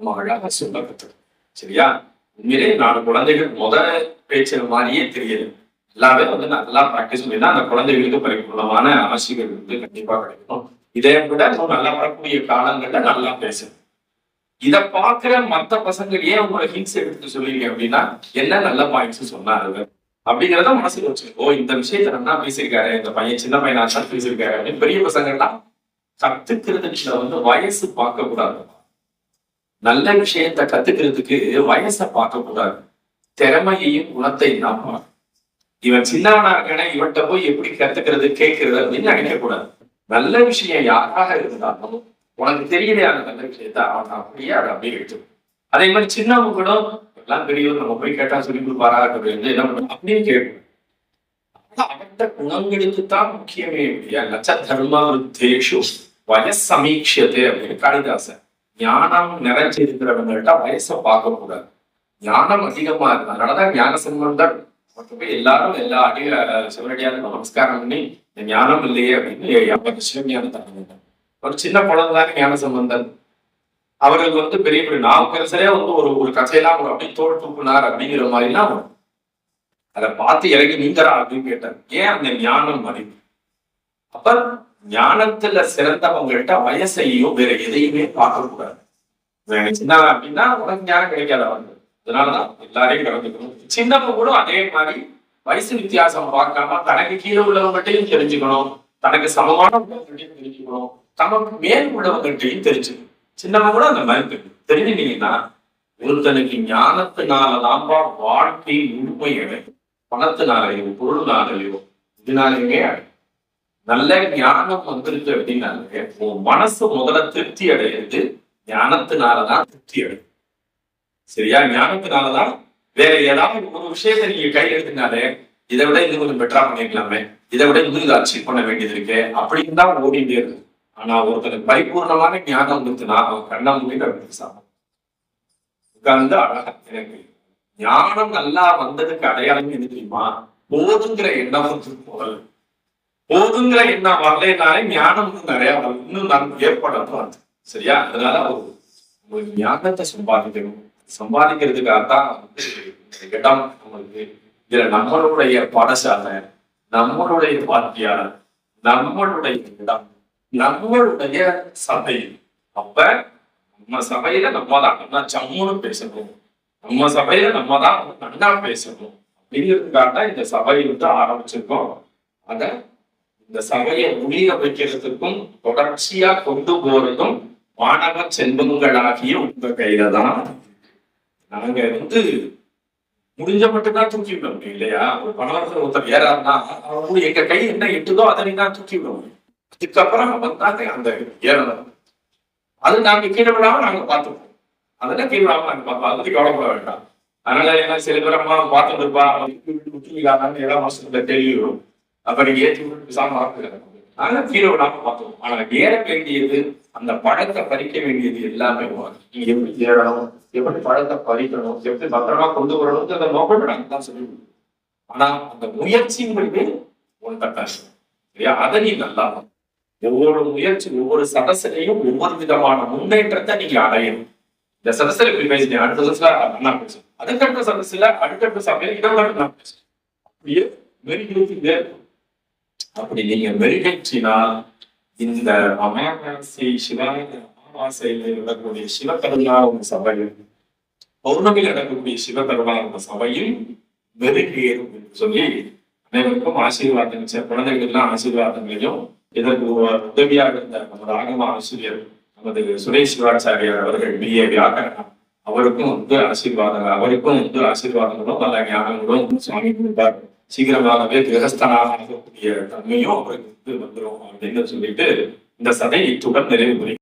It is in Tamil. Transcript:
அழகாக சொல்லப்பட்டது சரியா? உண்மையிலே நாலு குழந்தைகள் முத பேச்சு மாதிரியே தெரியுது. எல்லாமே வந்து நல்லா ப்ராக்டிஸ் பண்ணி அந்த குழந்தைகளுக்கு பரிபூர்ணமான ஆசைகள் வந்து கண்டிப்பா கிடைக்கும். இதை விட நல்லா வரக்கூடிய காலங்கள்ல நல்லா பேசணும் இத பாக்குற மத்த பசங்க ஏன் உங்களை ஹிங்ஸ் எடுத்து சொல்றீங்க அப்படின்னா என்ன நல்ல பாயிண்ட்ஸ் சொன்னாரு அப்படிங்கறத மனசுல வச்சு ஓ இந்த விஷயத்த நல்லா பேசியிருக்காரு? இந்த பையன் சின்ன பையனா தான் பேசியிருக்காரு அப்படின்னு பெரிய பசங்க எல்லாம் கத்துக்கிறதுல வந்து வயசு பார்க்க கூடாது நல்ல விஷயத்த கத்துக்கிறதுக்கு வயசை பார்க்க கூடாது திறமையையும் குணத்தையும் தான் பார்க்கணும். இவன் சின்னவனா இருக்கானே இவன்கிட்ட போய் எப்படி கத்துக்கிறது கேட்கறது அப்படின்னு நினைக்க கூடாது நல்ல விஷயம் யாராக இருந்தாலும் உனக்கு தெரியலையா அந்த நல்ல விஷயத்த அவன் அப்படியே அதை அப்படியே எடுத்து அதே மாதிரி சின்னவங்க கூட எல்லாம் பெரியவர் நம்ம போய் கேட்டா சொல்லி கொடுப்பாரா அப்படின்னு என்ன பண்ணுவோம் அப்படியே கேட்கணும் அவர்கிட்ட குணங்களுக்கு தான் முக்கியமே இல்லையா லட்ச தர்ம தேஷு வயஸ் அப்படின்னு காளிதாசன் ஞானம் நிறைஞ்சிருக்கிறவங்கள்ட்ட வயசை பார்க்க கூடாது ஞானம் அதிகமா இருக்கு அதனாலதான் ஞான சம்பந்தம் மட்டுமே எல்லாரும் எல்லா அடிய சிவனடியாருக்கும் நமஸ்காரம் பண்ணி இந்த ஞானம் இல்லையே அப்படின்னு ஐம்பது சிவஞானத்தை ஒரு சின்ன குழந்தை தானே ஞான சம்பந்தன் அவர்கள் வந்து பெரிய பெரிய நாம் பெருசரே வந்து ஒரு ஒரு கதையெல்லாம் அவர் அப்படியே தோல் தூக்குனார் அப்படிங்கிற மாதிரிலாம் வரும். அதை பார்த்து இறங்கி நீங்கறா அப்படின்னு கேட்டார். ஏன் அந்த ஞானம் மதிப்பு அப்ப ஞானத்துல சிறந்தவங்கள்ட்ட வயசையும் வேற எதையுமே பார்க்க கூடாது. சின்ன அப்படின்னா உனக்கு ஞானம் கிடைக்காத வந்து. அதனாலதான் எல்லாரையும் கலந்துக்கணும் சின்னவங்க கூட அதே மாதிரி வயசு வித்தியாசம் பார்க்காம தனக்கு கீழே உள்ளவங்ககிட்டையும் தெரிஞ்சுக்கணும். தனக்கு சமமான உள்ளவங்ககிட்டையும் தெரிஞ்சுக்கணும். தமக்கு மேல் உள்ளவங்ககிட்டையும் தெரிஞ்சுக்கணும். சின்னவங்க கூட அந்த மாதிரி தெரியும். தெரிஞ்சுட்டீங்கன்னா ஒருத்தனுக்கு ஞானத்தினாலதான்பா வாழ்க்கை முழுமை அடையும் பணத்தினாலேயோ பொருள்னாலேயோ இதனாலேயுமே அடையும் நல்ல ஞானம் வந்திருக்கு அப்படின்னாலே உன் மனசு முதல்ல திருப்தி அடையிறது ஞானத்தினாலதான் திருப்தி அடையும். சரியா? ஞானத்தினாலதான் வேற ஏதாவது ஒரு விஷயத்தை நீங்க கையெழுத்துனாலே இதை விட இது கொஞ்சம் பெட்டரா பண்ணிருக்கலாமே இதை விட இன்னும் இதை அச்சீவ் பண்ண வேண்டியது இருக்கு அப்படின்னு தான் ஓடிட்டே இருக்கு ஆனா ஒருத்தனுக்கு பரிபூர்ணமான ஞானம் வந்துச்சுன்னா அவன் கண்ணா முடிவு அப்படி சாப்பிடும். உட்கார்ந்து அழகா எனக்கு ஞானம் நல்லா வந்ததுக்கு அடையாளம் என்ன தெரியுமா? போதுங்கிற எண்ணம் வந்து முதல்ல போதுங்கிற எண்ணம் வரலைனாலே ஞானம் நிறைய வரும். இன்னும் நான் ஏற்படும் அது. சரியா? அதனால ஒரு ஞானத்தை சம்பாதிக்கணும். சம்பாதிக்கிறதுக்காக தான் வந்து இடம் நம்மளுக்கு இதுல நம்மளுடைய பாடசாலை நம்மளுடைய வாத்தியார் நம்மளுடைய இடம் நம்மளுடைய சபை. அப்ப நம்ம சபையில நம்ம தான். நல்லா ஜம்முன்னு பேசணும். நம்ம சபையில நம்ம தான் வந்து நல்லா பேசணும். அப்படிங்கிறதுக்காக தான் இந்த சபையை வந்து ஆரம்பிச்சிருக்கோம். அதை இந்த சபையை உரிய வைக்கிறதுக்கும் தொடர்ச்சியா கொண்டு போறதும் மாணவ செல்வங்களாகிய உங்க கையில தான். நாங்க வந்து முடிஞ்ச மட்டும்தான் தூக்கி விட முடியும் இல்லையா? ஒரு பணவரத்துல ஒருத்தர் ஏறாருன்னா அவங்க எங்க கை என்ன எட்டுதோ அதை தான் தூக்கி விட முடியும். அதுக்கப்புறம் வந்தாங்க அந்த ஏறணும். அது நாங்க கீழே விடாம நாங்க பார்த்துப்போம். அதெல்லாம் கீழே விடாம நாங்க பார்ப்போம். அதை கவலைப்பட வேண்டாம். அதனால என்ன சில பேர் அம்மா பார்த்துட்டு இருப்பா. விட்டுருக்காங்க ஏழாம் மாசத்துல அப்படி ஏற்றி விட்டு சாம நாங்க கீழே விடாம பார்த்தோம். ஆனா ஏற வேண்டியது அந்த பழத்தை பறிக்க வேண்டியது எல்லாமே நீங்க எப்படி ஏறணும்? எப்படி பழத்தை பறிக்கணும்? எப்படி பத்திரமா கொண்டு வரணும் அந்த நோக்கம் நாங்க தான் சொல்லி ஆனா அந்த முயற்சிங்கிறது உனக்கு கஷ்டம் சரியா? அதை நீ நல்லா ஒவ்வொரு முயற்சி ஒவ்வொரு சதசிலையும் ஒவ்வொரு விதமான முன்னேற்றத்தை நீங்க அடையணும். இந்த சதசில இப்படி பேசினேன். அடுத்த சதசில அண்ணா பேசும் அதுக்கடுத்த சதசில அடுத்தடுத்த சமையல் இடம் விட நான் பேசுறேன் அப்படியே மெருகேற்றிட்டே அப்படி நீங்க மெருகேற்றினால் இந்த அமாவாசை சிவ அமாவாசையில நடக்கக்கூடிய சிவகருணா உங்க சபையும் பௌர்ணமியில் நடக்கக்கூடிய சிவகருணா உங்க சபையில் மெருகேறும் என்று சொல்லி அனைவருக்கும் ஆசீர்வாதங்கள் குழந்தைகளுக்கெல்லாம் ஆசீர்வாதங்களையும் இதற்கு உதவியாக இருந்த நமது ஆகம ஆசிரியர் நமது சுரேஷ் சிவாச்சாரியார் அவர்கள் பி ஏ வியாக்கரணம். அவருக்கும் வந்து ஆசீர்வாதங்கள் அவருக்கும் வந்து ஆசீர்வாதங்களும் நல்ல ஞானங்களும் சுவாமி கொடுப்பார் சீக்கிரமாகவே கிரகஸ்தனாக ஆகக்கூடிய தன்மையும் அவருக்கு வந்து வந்துடும் அப்படின்னு சொல்லிட்டு இந்த சதை இத்துடன் நிறைவு